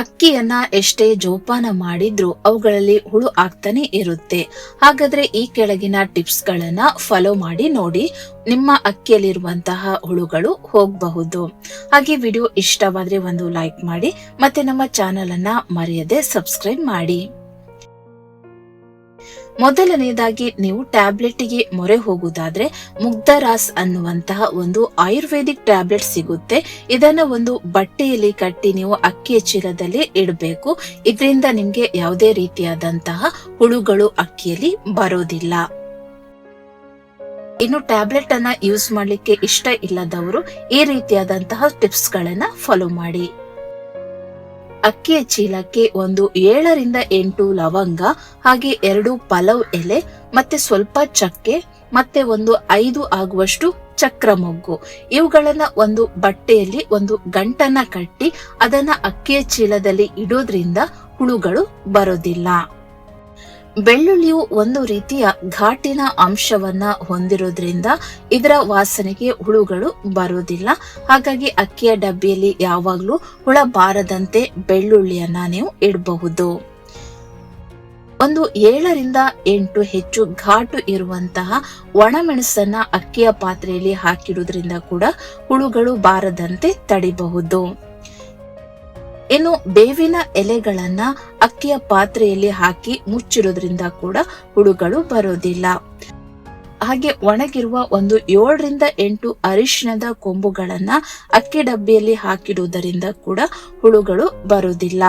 ಅಕ್ಕಿಯನ್ನ ಎಷ್ಟೇ ಜೋಪಾನ ಮಾಡಿದ್ರೂ ಅವುಗಳಲ್ಲಿ ಹುಳು ಆಗ್ತಾನೆ ಇರುತ್ತೆ. ಹಾಗಾದ್ರೆ ಈ ಕೆಳಗಿನ ಟಿಪ್ಸ್ ಗಳನ್ನ ಫಾಲೋ ಮಾಡಿ ನೋಡಿ, ನಿಮ್ಮ ಅಕ್ಕಿಯಲ್ಲಿರುವಂತಹ ಹುಳುಗಳು ಹೋಗಬಹುದು. ಹಾಗೆ ವಿಡಿಯೋ ಇಷ್ಟವಾದ್ರೆ ಒಂದು ಲೈಕ್ ಮಾಡಿ, ಮತ್ತೆ ನಮ್ಮ ಚಾನಲ್ ಅನ್ನ ಮರೆಯದೆ ಸಬ್ಸ್ಕ್ರೈಬ್ ಮಾಡಿ. ಮೊದಲನೇದಾಗಿ ನೀವು ಟ್ಯಾಬ್ಲೆಟ್ಗೆ ಮೊರೆ ಹೋಗುವುದಾದ್ರೆ ಮುಗ್ಧರಾಸ್ ಅನ್ನುವಂತಹ ಒಂದು ಆಯುರ್ವೇದಿಕ್ ಟ್ಯಾಬ್ಲೆಟ್ ಸಿಗುತ್ತೆ. ಇದನ್ನ ಒಂದು ಬಟ್ಟೆಯಲ್ಲಿ ಕಟ್ಟಿ ನೀವು ಅಕ್ಕಿಯ ಚೀಲದಲ್ಲಿ ಇಡಬೇಕು. ಇದರಿಂದ ನಿಮ್ಗೆ ಯಾವುದೇ ರೀತಿಯಾದಂತಹ ಹುಳುಗಳು ಅಕ್ಕಿಯಲ್ಲಿ ಬರೋದಿಲ್ಲ. ಇನ್ನು ಟ್ಯಾಬ್ಲೆಟ್ ಅನ್ನ ಯೂಸ್ ಮಾಡ್ಲಿಕ್ಕೆ ಇಷ್ಟ ಇಲ್ಲದವರು ಈ ರೀತಿಯಾದಂತಹ ಟಿಪ್ಸ್ ಗಳನ್ನ ಫಾಲೋ ಮಾಡಿ. ಅಕ್ಕಿಯ ಚೀಲಕ್ಕೆ ಒಂದು ಏಳರಿಂದ ಎಂಟು ಲವಂಗ, ಹಾಗೆ ಎರಡು ಪಲವ್ ಎಲೆ, ಮತ್ತೆ ಸ್ವಲ್ಪ ಚಕ್ಕೆ, ಮತ್ತೆ ಒಂದು ಐದು ಆಗುವಷ್ಟು ಚಕ್ರ ಮೊಗ್ಗು. ಇವುಗಳನ್ನ ಒಂದು ಬಟ್ಟೆಯಲ್ಲಿ ಒಂದು ಗಂಟನ್ನ ಕಟ್ಟಿ ಅದನ್ನ ಅಕ್ಕಿಯ ಚೀಲದಲ್ಲಿ ಇಡೋದ್ರಿಂದ ಹುಳುಗಳು ಬರೋದಿಲ್ಲ. ಬೆಳ್ಳುಳ್ಳಿಯು ಒಂದು ರೀತಿಯ ಘಾಟಿನ ಅಂಶವನ್ನ ಹೊಂದಿರೋದ್ರಿಂದ ಇದರ ವಾಸನೆಗೆ ಹುಳುಗಳು ಬರೋದಿಲ್ಲ ಹಾಗಾಗಿ ಅಕ್ಕಿಯ ಡಬ್ಬಿಯಲ್ಲಿ ಯಾವಾಗಲೂ ಹುಳ ಬಾರದಂತೆ ಬೆಳ್ಳುಳ್ಳಿಯನ್ನ ನೀವು ಇಡಬಹುದು. ಒಂದು ಏಳರಿಂದ ಎಂಟು ಹೆಚ್ಚು ಘಾಟು ಇರುವಂತಹ ಒಣಮೆಣಸನ್ನ ಅಕ್ಕಿಯ ಪಾತ್ರೆಯಲ್ಲಿ ಹಾಕಿಡುವುದರಿಂದ ಕೂಡ ಹುಳುಗಳು ಬಾರದಂತೆ ತಡಿಬಹುದು. ಇನ್ನು ಬೇವಿನ ಎಲೆಗಳನ್ನ ಅಕ್ಕಿಯ ಪಾತ್ರೆಯಲ್ಲಿ ಹಾಕಿ ಮುಚ್ಚಿರೋದ್ರಿಂದ ಕೂಡ ಹುಳುಗಳು ಬರೋದಿಲ್ಲ. ಹಾಗೆ ಒಣಗಿರುವ ಒಂದು ಏಳರಿಂದ ಎಂಟು ಅರಿಶಿಣದ ಕೊಂಬುಗಳನ್ನ ಅಕ್ಕಿ ಡಬ್ಬಿಯಲ್ಲಿ ಹಾಕಿಡುವುದರಿಂದ ಕೂಡ ಹುಳುಗಳು ಬರೋದಿಲ್ಲ.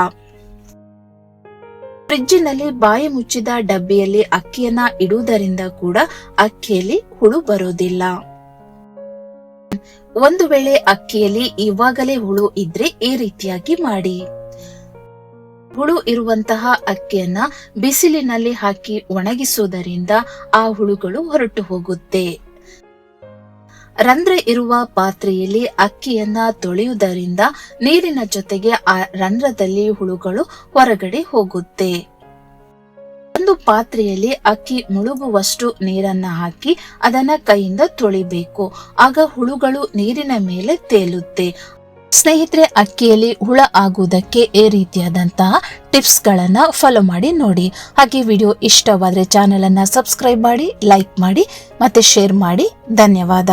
ಫ್ರಿಜ್ಜಿನಲ್ಲಿ ಬಾಯಿ ಮುಚ್ಚಿದ ಡಬ್ಬಿಯಲ್ಲಿ ಅಕ್ಕಿಯನ್ನ ಇಡುವುದರಿಂದ ಕೂಡ ಅಕ್ಕಿಯಲ್ಲಿ ಹುಳು ಬರೋದಿಲ್ಲ. ಒಂದು ವೇಳೆ ಅಕ್ಕಿಯಲ್ಲಿ ಇವಾಗಲೇ ಹುಳು ಇದ್ರೆ ಈ ರೀತಿಯಾಗಿ ಮಾಡಿ. ಹುಳು ಇರುವಂತಹ ಅಕ್ಕಿಯನ್ನ ಬಿಸಿಲಿನಲ್ಲಿ ಹಾಕಿ ಒಣಗಿಸುವುದರಿಂದ ಆ ಹುಳುಗಳು ಹೊರಟು ಹೋಗುತ್ತೆ. ರಂಧ್ರ ಇರುವ ಪಾತ್ರೆಯಲ್ಲಿ ಅಕ್ಕಿಯನ್ನ ತೊಳೆಯುವುದರಿಂದ ನೀರಿನ ಜೊತೆಗೆ ಆ ರಂಧ್ರದಲ್ಲಿ ಹುಳುಗಳು ಹೊರಗಡೆ ಹೋಗುತ್ತೆ. ಒಂದು ಪಾತ್ರೆಯಲ್ಲಿ ಅಕ್ಕಿ ಮುಳುಗುವಷ್ಟು ನೀರನ್ನ ಹಾಕಿ ಅದನ್ನ ಕೈಯಿಂದ ತೊಳಿಬೇಕು. ಆಗ ಹುಳುಗಳು ನೀರಿನ ಮೇಲೆ ತೇಲುತ್ತೆ. ಸ್ನೇಹಿತರೆ, ಅಕ್ಕಿಯಲ್ಲಿ ಹುಳ ಆಗುವುದಕ್ಕೆ ಈ ರೀತಿಯಾದಂತಹ ಟಿಪ್ಸ್ ಗಳನ್ನ ಫಾಲೋ ಮಾಡಿ ನೋಡಿ. ಹಾಗೆ ವಿಡಿಯೋ ಇಷ್ಟವಾದ್ರೆ ಚಾನೆಲ್ ಅನ್ನ ಸಬ್ಸ್ಕ್ರೈಬ್ ಮಾಡಿ, ಲೈಕ್ ಮಾಡಿ ಮತ್ತೆ ಶೇರ್ ಮಾಡಿ. ಧನ್ಯವಾದ.